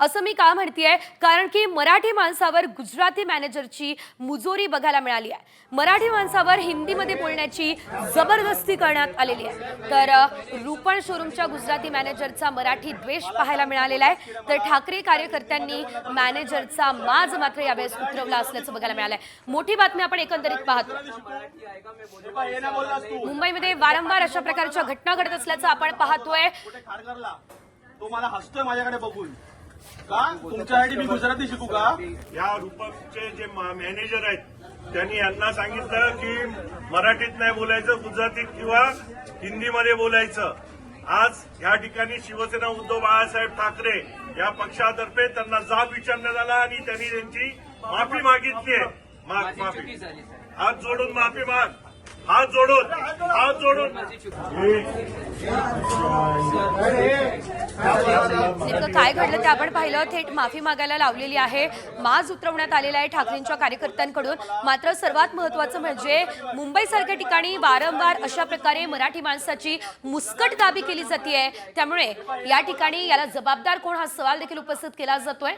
असं मी का म्हणतेय? कारण की मराठी माणसावर गुजराती मॅनेजरची मुजोरी बघायला मिळाली आहे. मराठी माणसावर हिंदीमध्ये बोलण्याची जबरदस्ती करण्यात आलेली आहे. तर रुपण शोरूमच्या गुजराती मॅनेजरचा मराठी द्वेष पाहायला मिळालेला आहे. तर ठाकरे कार्यकर्त्यांनी मॅनेजरचा माज मात्र यावेळेस उतरवला असल्याचं बघायला मिळालंय. मोठी बातमी आपण एकंदरीत पाहतो. मुंबईमध्ये वारंवार अशा प्रकारच्या घटना घडत असल्याचं आपण पाहतोय. तो मला हसतोय माझ्याकडे बघून. का? तुमच्यासाठी मी गुजराती शिकू का? या रूपकचे जे मॅनेजर आहेत त्यांनी यांना सांगितलं की मराठीत नाही बोलायचं गुजरातीत किंवा हिंदीमध्ये बोलायचं. आज या ठिकाणी शिवसेना उद्धव बाळासाहेब ठाकरे या पक्षातर्फे त्यांना जाब विचारण्यात आला आणि त्यांनी त्यांची माफी मागितली आहे. माफी हात जोडून माफी माग. हात जोडून. हात जोडून. नेमकं काय घडलं ते आपण पाहिलं. थेट माफी मागायला लावलेली आहे. माज उतरवण्यात आलेला आहे ठाकरेंच्या कार्यकर्त्यांकडून. मात्र सर्वात महत्वाचं म्हणजे मुंबईसारख्या ठिकाणी वारंवार अशा प्रकारे मराठी माणसाची मुस्कट दाबी केली जाते त्यामुळे या ठिकाणी याला जबाबदार कोण हा सवाल देखील उपस्थित केला जातोय.